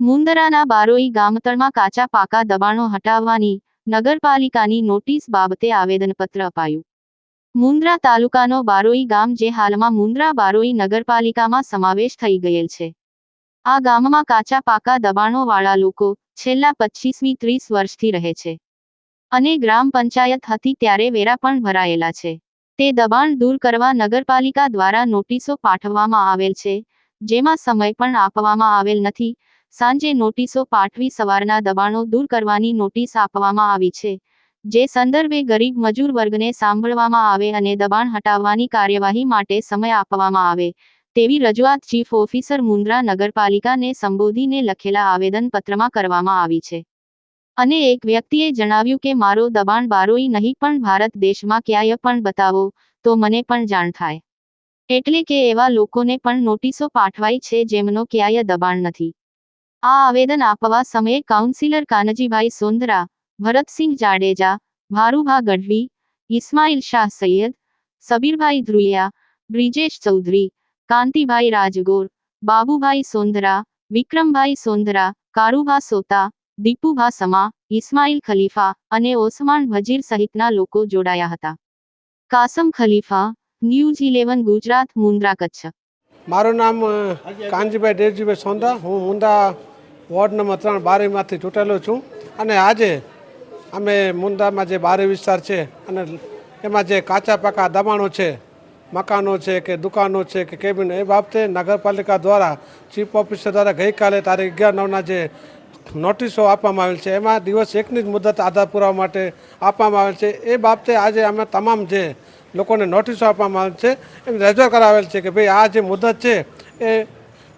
મુંદરાના બારોઈ ગામતળમાં કાચા પાકા દબાણો હટાવવાની નગરપાલિકાની નોટિસ બાબતે આવેદનપત્ર અપાયું. મુંદ્રા તાલુકાનો બારોઈ ગામ જે હાલમાં મુંદ્રા બારોઈ નગરપાલિકામાં સમાવેશ થઈ ગયેલ છે. આ ગામમાં કાચા પાકા દબાણોવાળા લોકો છેલ્લા પચીસમી ત્રીસ વર્ષથી રહે છે. અને ગ્રામ પંચાયત હતી ત્યારે વેરા પણ ભરાયેલા છે. તે દબાણ દૂર કરવા નગરપાલિકા દ્વારા નોટિસો પાઠવવામાં આવેલ છે, જેમાં સમય પણ આપવામાં આવેલ નથી. સાંજે નોટિસો પાઠવી સવારના દબાણો દૂર કરવાની નોટિસ આપવામાં આવી છે, જે સંદર્ભે ગરીબ મજૂર વર્ગને સાંભળવામાં આવે અને દબાણ હટાવવાની કાર્યવાહી માટે સમય આપવામાં આવે, તેવી રજૂઆત ચીફ ઓફિસર મુન્દ્રા નગરપાલિકાને સંબોધીને લખેલા આવેદનપત્રમાં કરવામાં આવી છે. અને એક વ્યક્તિએ જણાવ્યું કે, મારો દબાણ બારોઈ નહીં, પણ ભારત દેશમાં ક્યાંય પણ બતાવો, તો મને પણ જાણ થાય. એટલે કે એવા લોકોને પણ નોટિસો પાઠવાઈ છે, જેમનો ક્યાંય દબાણ નથી. આ આવેદન આપવા સમયે કાઉન્સિલર કાનજીભાઈ સોંદરા, ભરતસિંહ જાડેજા, ભારુભા ગઢવી ઇસ્માઇલ શાહ સૈયદ, સબીરભાઈ ધ્રુલિયા, બ્રિજેશ ચૌધરી, કાંતિભાઈ રાજગોર, બાબુભાઈ સોંદરા, વિક્રમભાઈ સોંદરા, કારુભા સોતા દીપુભા સમા ઇસ્માઇલ ખલીફા અને ઓસમાન વજીર સહિતના લોકો જોડાયા હતા. Kasam Khalifa, news eleven, Gujarat, Mundra, Kutch. મારું નામ કાંજીભાઈ દેવજીભાઈ સોંદા. હું મુંદા વોર્ડ નંબર ત્રણ, બારીમાંથી ચૂંટેલો છું. અને આજે અમે મુંદામાં જે બારી વિસ્તાર છે અને એમાં જે કાચા પાકા દબાણો છે, મકાનો છે કે દુકાનો છે કે કેબિન, એ બાબતે નગરપાલિકા દ્વારા ચીફ ઓફિસર દ્વારા ગઈકાલે તારીખ અગિયાર નવના જે નોટિસો આપવામાં આવેલ છે. એમાં દિવસ એકની જ મુદત આધાર પુરાવા માટે આપવામાં આવેલ છે. એ બાબતે આજે અમે તમામ જે લોકોને નોટિસો આપવામાં આવેલ છે, એમ રજૂ કરાવેલ છે કે ભાઈ આ જે મુદત છે એ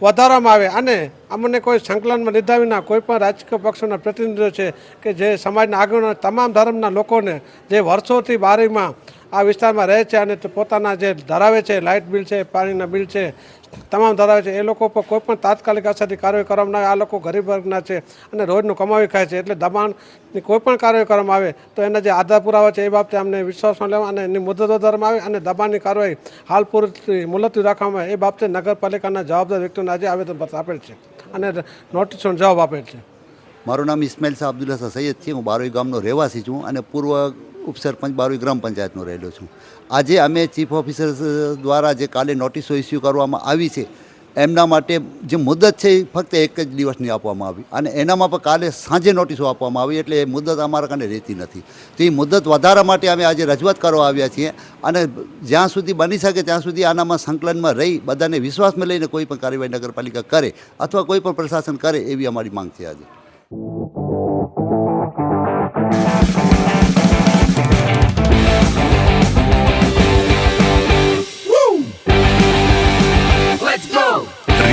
વધારવામાં આવે અને અમને કોઈ સંકલનમાં લીધા વિના કોઈ પણ રાજકીય પક્ષોના પ્રતિનિધિઓ છે કે જે સમાજના આગળના તમામ ધર્મના લોકોને જે વર્ષોથી બારીમાં આ વિસ્તારમાં રહે છે અને પોતાના જે ધરાવે છે, લાઇટ બિલ છે, પાણીના બિલ છે, તમામ ધરાવે છે, એ લોકો પર કોઈ પણ તાત્કાલિક અસરથી કાર્યવાહી કરવામાં આવે. આ લોકો ગરીબ વર્ગના છે અને રોજનું કમાવી ખાય છે એટલે દબાણની કોઈ પણ કાર્યવાહી કરવામાં આવે તો એના જે આધાર પુરાવા છે એ બાબતે અમને વિશ્વાસમાં લેવા અને એની મુદતો વધારવામાં આવે અને દબાણની કાર્યવાહી હાલ પૂરતી મુલતવી રાખવામાં આવે એ બાબતે નગરપાલિકાના જવાબદાર વ્યક્તિઓને આજે આવેદનપત્ર આપેલ છે અને નોટિસનો જવાબ આપેલ છે. મારું નામ ઇસ્માઇલ શાહ અબ્દુલ્લા સૈયદ છે. હું બારોઈ ગામનો રહેવાસી છું અને પૂર્વ ઉપસરપંચ બારોઈ ગ્રામ પંચાયતનો રહેલો છું. આજે અમે ચીફ ઓફિસર દ્વારા જે કાલે નોટિસો ઇસ્યુ કરવામાં આવી છે, એમના માટે જે મુદત છે એ ફક્ત એક જ દિવસની આપવામાં આવી. અને એનામાં પણ કાલે સાંજે નોટિસો આપવામાં આવી એટલે એ મુદત અમારા કાને રહેતી નથી. તો એ મુદત વધારા માટે અમે આજે રજૂઆત કરવા આવ્યા છીએ અને જ્યાં સુધી બની શકે ત્યાં સુધી આનામાં સંકલનમાં રહી, બધાને વિશ્વાસમાં લઈને કોઈ પણ કાર્યવાહી નગરપાલિકા કરે અથવા કોઈ પણ પ્રશાસન કરે એવી અમારી માંગ છે આજે.